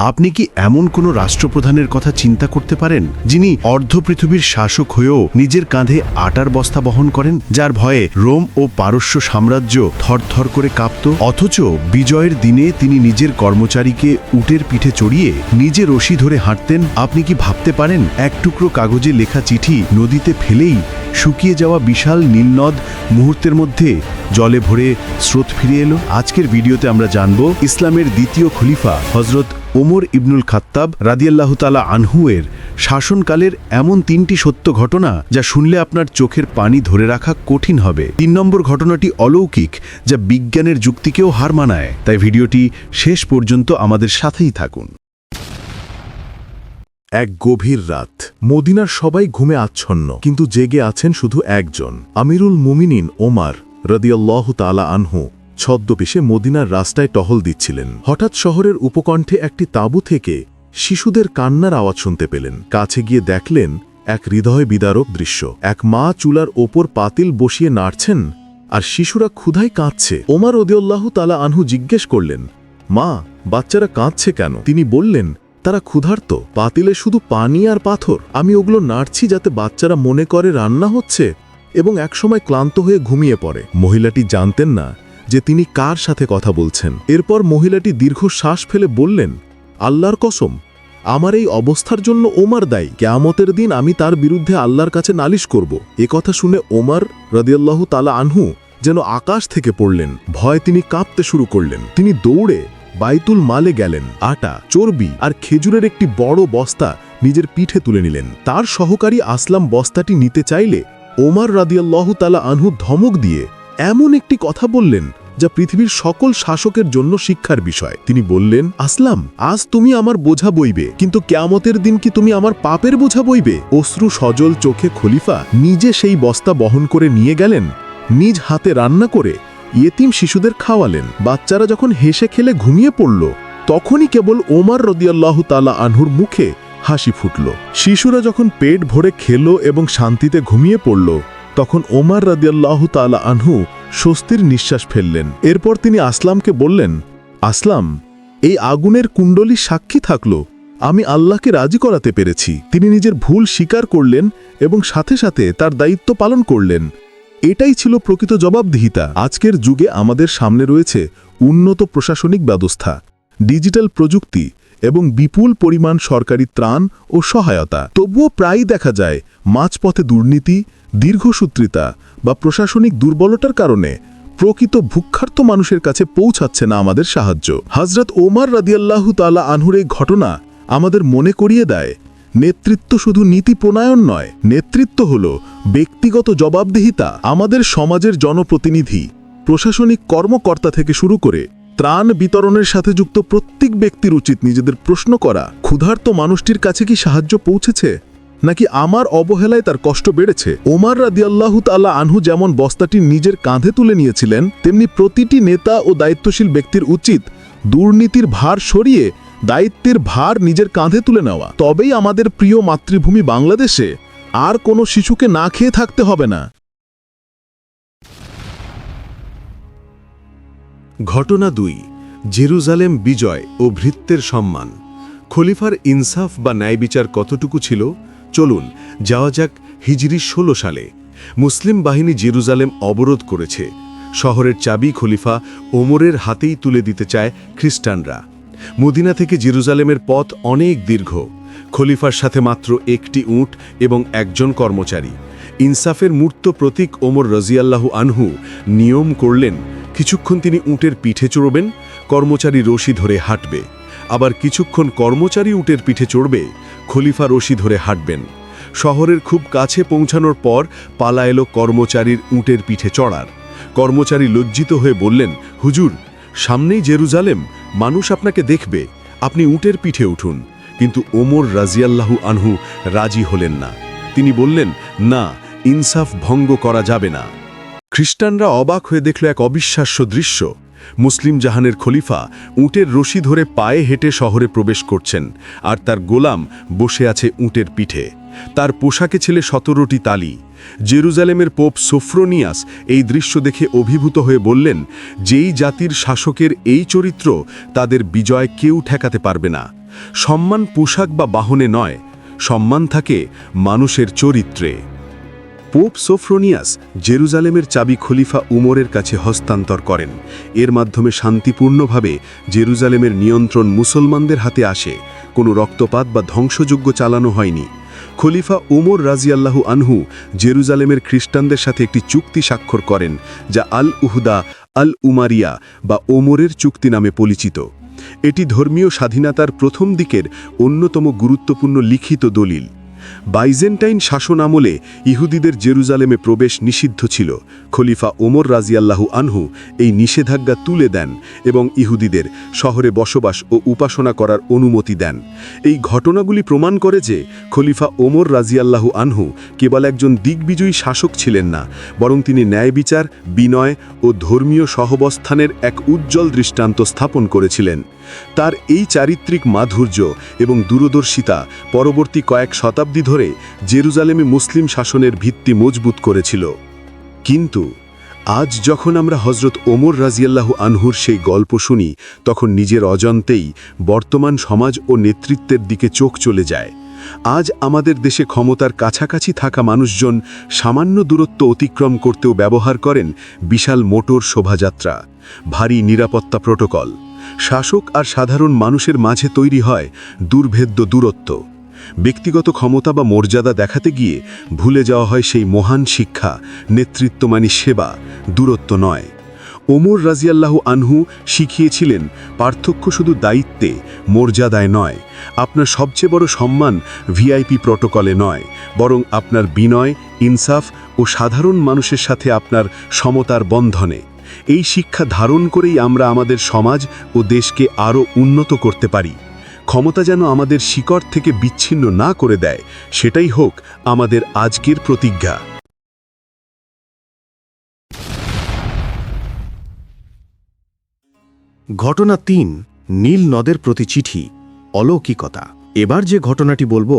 আপনি কি এমন কোনো রাষ্ট্রপ্রধানের কথা চিন্তা করতে পারেন, যিনি অর্ধ পৃথিবীর শাসক হয়েও নিজের কাঁধে আটার বস্তা বহন করেন, যার ভয়ে রোম ও পারস্য সাম্রাজ্য থরথর করে কাঁপত, অথচ বিজয়ের দিনে তিনি নিজের কর্মচারীকে উটের পিঠে চড়িয়ে নিজে রশি ধরে হাঁটতেন? আপনি কি ভাবতে পারেন, এক টুকরো কাগজে লেখা চিঠি নদীতে ফেলেই শুকিয়ে যাওয়া বিশাল নীলনদ মুহূর্তের মধ্যে জলে ভরে স্রোত ফিরে এলো। আজকের ভিডিওতে আমরা জানব ইসলামের দ্বিতীয় খলিফা হজরত ওমর ইবনুল খাত্তাব রাদিয়াল্লাহু তালা আনহুয়ের শাসনকালের এমন তিনটি সত্য ঘটনা যা শুনলে আপনার চোখের পানি ধরে রাখা কঠিন হবে। তিন নম্বর ঘটনাটি অলৌকিক, যা বিজ্ঞানের যুক্তিকেও হার মানায়। তাই ভিডিওটি শেষ পর্যন্ত আমাদের সাথেই থাকুন। এক গভীর রাত। মদিনার সবাই ঘুমে আচ্ছন্ন, কিন্তু জেগে আছেন শুধু একজন, আমিরুল মুমিনিন ওমার রদিয়াল্লাহ তালা আনহু। ছদ্মবেশে মদিনার রাস্তায় টহল দিচ্ছিলেন। হঠাৎ শহরের উপকণ্ঠে একটি তাঁবু থেকে শিশুদের কান্নার আওয়াজ শুনতে পেলেন। কাছে গিয়ে দেখলেন এক হৃদয় বিদারক দৃশ্য। এক মা চুলার ওপর পাতিল বসিয়ে নাড়ছেন, আর শিশুরা ক্ষুধায় কাঁদছে। ওমার ওদিউল্লাহ তালা আনহু জিজ্ঞেস করলেন, মা, বাচ্চারা কাঁদছে কেন? তিনি বললেন তারা ক্ষুধার্ত। পাতিলে শুধু পানি আর পাথর। আমি ওগুলো নাড়ছি যাতে বাচ্চারা মনে করে রান্না হচ্ছে এবং একসময় ক্লান্ত হয়ে ঘুমিয়ে পড়ে। মহিলাটি জানতেন না যে তিনি কার সাথে কথা বলছেন। এরপর মহিলাটি দীর্ঘ শ্বাস ফেলে বললেন, আল্লাহর কসম, আমার এই অবস্থার জন্য ওমার দায়ী। কেয়ামতের দিন আমি তার বিরুদ্ধে আল্লাহর কাছে নালিশ করব। এ কথা শুনে ওমর রদিয়াল্লাহু তালা আনহু যেন আকাশ থেকে পড়লেন। ভয় তিনি কাঁপতে শুরু করলেন। তিনি দৌড়ে বাইতুল মালে গেলেন, আটা, চর্বি আর খেজুরের একটি বড় বস্তা নিজের পিঠে তুলে নিলেন। তার সহকারী আসলাম বস্তাটি নিতে চাইলে ওমার রাদিয়াল্লাহ তালা আনহু ধমক দিয়ে এমন একটি কথা বললেন যা পৃথিবীর সকল শাসকের জন্য শিক্ষার বিষয়। তিনি বললেন, আসলাম, আজ তুমি আমার বোঝা বইবে, কিন্তু কেয়ামতের দিন কি তুমি আমার পাপের বোঝা বইবে? অশ্রু সজল চোখে খলিফা নিজে সেই বস্তা বহন করে নিয়ে গেলেন, নিজ হাতে রান্না করে ইয়েতিম শিশুদের খাওয়ালেন। বাচ্চারা যখন হেসে খেলে ঘুমিয়ে পড়ল, তখনই কেবল ওমার রদিয়াল্লাহ তালা আনহুর মুখে হাসি ফুটল। শিশুরা যখন পেট ভরে খেল এবং শান্তিতে ঘুমিয়ে পড়ল, তখন ওমার রাদিয়াল্লাহ তালা আনহু স্বস্তির নিঃশ্বাস ফেললেন। এরপর তিনি আসলামকে বললেন, আসলাম, এই আগুনের কুণ্ডলী সাক্ষী থাকল। আমি আল্লাহকে রাজি করাতে পেরেছি। তিনি নিজের ভুল স্বীকার করলেন এবং সাথে সাথে তার দায়িত্ব পালন করলেন। এটাই ছিল প্রকৃত জবাবদিহিতা। আজকের যুগে আমাদের সামনে রয়েছে উন্নত প্রশাসনিক ব্যবস্থা, ডিজিটাল প্রযুক্তি এবং বিপুল পরিমাণ সরকারি ত্রাণ ও সহায়তা। তবুও প্রায়ই দেখা যায় মাঝপথে দুর্নীতি, দীর্ঘসূত্রিতা বা প্রশাসনিক দুর্বলতার কারণে প্রকৃত ভুক্ষার্থ মানুষের কাছে পৌঁছাচ্ছে না আমাদের সাহায্য। হজরত ওমার রাদিয়াল্লাহু তালা আনহুর এই ঘটনা আমাদের মনে করিয়ে দেয় নেতৃত্ব শুধু নীতি প্রণয়ন নয়, নেতৃত্ব হল ব্যক্তিগত জবাবদিহিতা আমাদের সমাজের জনপ্রতিনিধি। প্রশাসনিক কর্মকর্তা থেকে শুরু করে ত্রাণ বিতরণের সাথে যুক্ত প্রত্যেক ব্যক্তির উচিত নিজেদের প্রশ্ন করা, ক্ষুধার্ত মানুষটির কাছে কি সাহায্য পৌঁছেছে? নাকি আমার অবহেলায় তার কষ্ট বেড়েছে? ওমার রাদিয়াল্লাহু তাল্লাহ আনহু যেমন বস্তাটি নিজের কাঁধে তুলে নিয়েছিলেন, তেমনি প্রতিটি নেতা ও দায়িত্বশীল ব্যক্তির উচিত দুর্নীতির ভার সরিয়ে দায়িত্বের ভার নিজের কাঁধে তুলে নেওয়া। তবেই আমাদের প্রিয় মাতৃভূমি বাংলাদেশে আর কোনো শিশুকে না খেয়ে থাকতে হবে না। ঘটনা দুই, জেরুজালেম বিজয় ও ভৃত্যের সম্মান। খলিফার ইনসাফ বা ন্যায় বিচার কতটুকু ছিল? চলুন যাওয়া যাক হিজরি ষোলো সালে। মুসলিম বাহিনী জেরুজালেম অবরোধ করেছে। শহরের চাবি খলিফা ওমরের হাতেই তুলে দিতে চায় খ্রিস্টানরা। মদিনা থেকে জেরুজালেমের পথ অনেক দীর্ঘ। খলিফার সাথে মাত্র একটি উঁট এবং একজন কর্মচারী। ইনসাফের মূর্ত প্রতীক ওমর রাজিয়াল্লাহু আনহু নিয়ম করলেন, কিছুক্ষণ তিনি উটের পিঠে চড়বেন, কর্মচারী রশি ধরে হাঁটবে। আবার কিছুক্ষণ কর্মচারী উটের পিঠে চড়বে, খলিফা রশি ধরে হাঁটবেন। শহরের খুব কাছে পৌঁছানোর পর পালা এলো কর্মচারীর উটের পিঠে চড়ার। কর্মচারী লজ্জিত হয়ে বললেন, হুজুর, সামনেই জেরুজালেম মানুষ আপনাকে দেখবে, আপনি উটের পিঠে উঠুন। কিন্তু ওমর রাজিয়াল্লাহু আনহু রাজি হলেন না। তিনি বললেন, না, ইনসাফ ভঙ্গ করা যাবে না। খ্রিস্টানরা অবাক হয়ে দেখল এক অবিশ্বাস্য দৃশ্য। মুসলিম জাহানের খলিফা উটের রশি ধরে পায়ে হেঁটে শহরে প্রবেশ করছেন, আর তার গোলাম বসে আছে উটের পিঠে। তার পোশাকে ছিল সতেরোটি তালি। জেরুজালেমের পোপ সোফ্রোনিয়াস এই দৃশ্য দেখে অভিভূত হয়ে বললেন, যেই জাতির শাসকের এই চরিত্র তাদের বিজয় কেউ ঠেকাতে পারবে না। সম্মান পোশাক বা বাহনে নয়, সম্মান থাকে মানুষের চরিত্রে। পোপ সোফ্রোনিয়াস জেরুজালেমের চাবি খলিফা উমরের কাছে হস্তান্তর করেন। এর মাধ্যমে শান্তিপূর্ণভাবে জেরুজালেমের নিয়ন্ত্রণ মুসলমানদের হাতে আসে। কোনো রক্তপাত বা ধ্বংসযজ্ঞ চালানো হয়নি। খলিফা উমর রাজিয়াল্লাহু আনহু জেরুজালেমের খ্রিস্টানদের সাথে একটি চুক্তি স্বাক্ষর করেন, যা আল উহুদা আল উমারিয়া বা ওমরের চুক্তি নামে পরিচিত। এটি ধর্মীয় স্বাধীনতার প্রথম দিকের অন্যতম গুরুত্বপূর্ণ লিখিত দলিল। বাইজেন্টাইন শাসন আমলে ইহুদিদের জেরুজালেমে প্রবেশ নিষিদ্ধ ছিল। খলিফা ওমর রাজিয়াল্লাহু আনহু এই নিষেধাজ্ঞা তুলে দেন এবং ইহুদিদের শহরে বসবাস ও উপাসনা করার অনুমতি দেন। এই ঘটনাগুলি প্রমাণ করে যে খলিফা ওমর রাজিয়াল্লাহু আনহু কেবল একজন দিগ্বিজয়ী শাসক ছিলেন না, বরং তিনি ন্যায় বিচার, বিনয় ও ধর্মীয় সহবস্থানের এক উজ্জ্বল দৃষ্টান্ত স্থাপন করেছিলেন। তার এই চারিত্রিক মাধুর্য এবং দূরদর্শিতা পরবর্তী কয়েক শতাব্দী ধরে জেরুজালেমে মুসলিম শাসনের ভিত্তি মজবুত করেছিল। কিন্তু আজ যখন আমরা হজরত ওমর রাজিয়াল্লাহু আনহুর সেই গল্প শুনি, তখন নিজের অজান্তেই বর্তমান সমাজ ও নেতৃত্বের দিকে চোখ চলে যায়। আজ আমাদের দেশে ক্ষমতার কাছাকাছি থাকা মানুষজন সামান্য দূরত্ব অতিক্রম করতেও ব্যবহার করেন বিশাল মোটর শোভাযাত্রা, ভারী নিরাপত্তা প্রোটোকল। শাসক আর সাধারণ মানুষের মাঝে তৈরি হয় দুর্ভেদ্য দূরত্ব। ব্যক্তিগত ক্ষমতা বা মর্যাদা দেখাতে গিয়ে ভুলে যাওয়া হয় সেই মহান শিক্ষা নেতৃত্ব মানে সেবা, দূরত্ব নয়। ওমর রাজিয়াল্লাহু আনহু শিখিয়েছিলেন, পার্থক্য শুধু দায়িত্বে, মর্যাদায় নয়। আপনার সবচেয়ে বড় সম্মান ভিআইপি প্রটোকলে নয়, বরং আপনার বিনয়, ইনসাফ ও সাধারণ মানুষের সাথে আপনার সমতার বন্ধনে। এই শিক্ষা ধারণ করেই আমরা আমাদের সমাজ ও দেশকে আরও উন্নত করতে পারি। ক্ষমতা যেন আমাদের শিকড় থেকে বিচ্ছিন্ন না করে দেয়, সেটাই হোক আমাদের আজকের প্রতিজ্ঞা। ঘটনা তিন, নীল নদের প্রতি চিঠি, অলৌকিকতা। এবার যে ঘটনাটি বলব,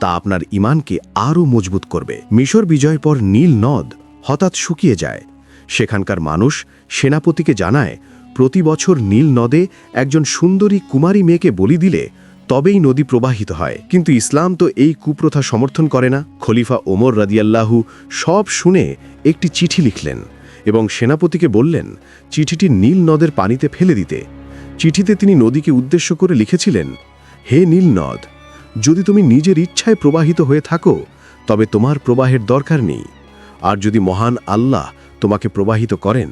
তা আপনার ইমানকে আরও মজবুত করবে। মিশর বিজয়ের পর নীল নদ হঠাৎ শুকিয়ে যায়। সেখানকার মানুষ সেনাপতিকে জানায় প্রতি বছর নীল নদে একজন সুন্দরী কুমারী মেয়েকে বলি দিলে তবেই নদী প্রবাহিত হয়। কিন্তু ইসলাম তো এই কুপ্রথা সমর্থন করে না। খলিফা ওমর রাদিয়াল্লাহু সব শুনে একটি চিঠি লিখলেন এবং সেনাপতিকে বললেন, চিঠিটি নীল নদের পানিতে ফেলে দিতে। চিঠিতে তিনি নদীকে উদ্দেশ্য করে লিখেছিলেন, হে নীল নদ, যদি তুমি নিজের ইচ্ছায় প্রবাহিত হয়ে থাকো, তবে তোমার প্রবাহের দরকার নেই। আর যদি মহান আল্লাহ তোমাকে প্রবাহিত করেন,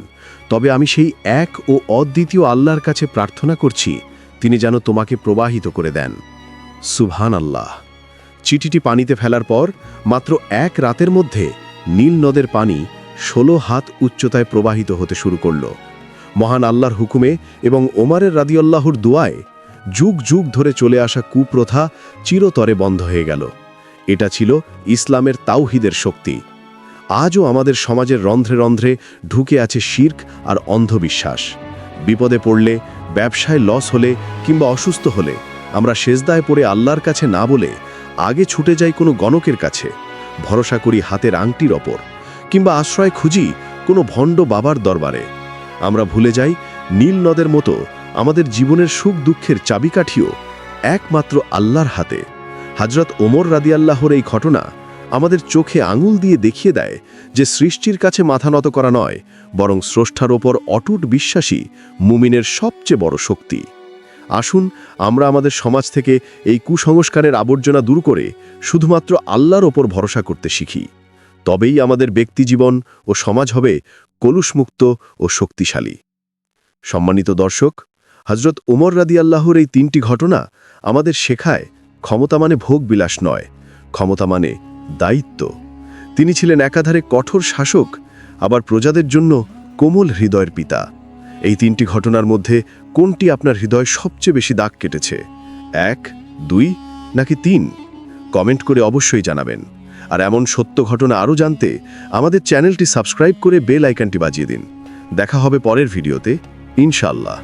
তবে আমি সেই এক ও অদ্বিতীয় আল্লাহর কাছে প্রার্থনা করছি, তিনি যেন তোমাকে প্রবাহিত করে দেন। সুভান আল্লাহ চিঠিটি পানিতে ফেলার পর মাত্র এক রাতের মধ্যে নীল নদের পানি ষোলো হাত উচ্চতায় প্রবাহিত হতে শুরু করল। মহান আল্লাহর হুকুমে এবং ওমারের রাদিয়াল্লাহুর দুয়ায় যুগ যুগ ধরে চলে আসা কুপ্রথা চিরতরে বন্ধ হয়ে গেল। এটা ছিল ইসলামের তাওহিদের শক্তি। আজও আমাদের সমাজের রন্ধ্রে রন্ধ্রে ঢুকে আছে শির্ক আর অন্ধবিশ্বাস। বিপদে পড়লে, ব্যবসায় লস হলে কিংবা অসুস্থ হলে, আমরা সেজদায় পড়ে আল্লাহর কাছে না বলে আগে ছুটে যাই কোনো গণকের কাছে, ভরসা করি হাতের আংটির ওপর, কিংবা আশ্রয় খুঁজি কোনো ভণ্ড বাবার দরবারে। আমরা ভুলে যাই, নীল নদের মতো আমাদের জীবনের সুখ দুঃখের চাবিকাঠিও একমাত্র আল্লাহর হাতে। হাজরত ওমর রাদিয়াল্লাহর এই ঘটনা আমাদের চোখে আঙুল দিয়ে দেখিয়ে দেয় যে সৃষ্টির কাছে মাথা নত করা নয়, বরং স্রষ্টার ওপর অটুট বিশ্বাসী মুমিনের সবচেয়ে বড় শক্তি। আসুন, আমরা আমাদের সমাজ থেকে এই কুসংস্কারের আবর্জনা দূর করে শুধুমাত্র আল্লাহর ওপর ভরসা করতে শিখি। তবেই আমাদের ব্যক্তিজীবন ও সমাজ হবে কলুষমুক্ত ও শক্তিশালী। সম্মানিত দর্শক হজরত উমর রাদি আল্লাহর এই তিনটি ঘটনা আমাদের শেখায় ক্ষমতা মানে ভোগ বিলাস নয়। ক্ষমতা মানে দায়িত্ব। তিনি ছিলেন একাধারে কঠোর শাসক, আবার প্রজাদের জন্য কোমল হৃদয়ের পিতা। এই তিনটি ঘটনার মধ্যে কোনটি আপনার হৃদয় সবচেয়ে বেশি দাগ কেটেছে? এক, দুই, নাকি তিন? কমেন্ট করে অবশ্যই জানাবেন। আর এমন সত্য ঘটনা আরও জানতে আমাদের চ্যানেলটি সাবস্ক্রাইব করে বেল আইকনটি বাজিয়ে দিন। দেখা হবে পরের ভিডিওতে। ইনশাল্লাহ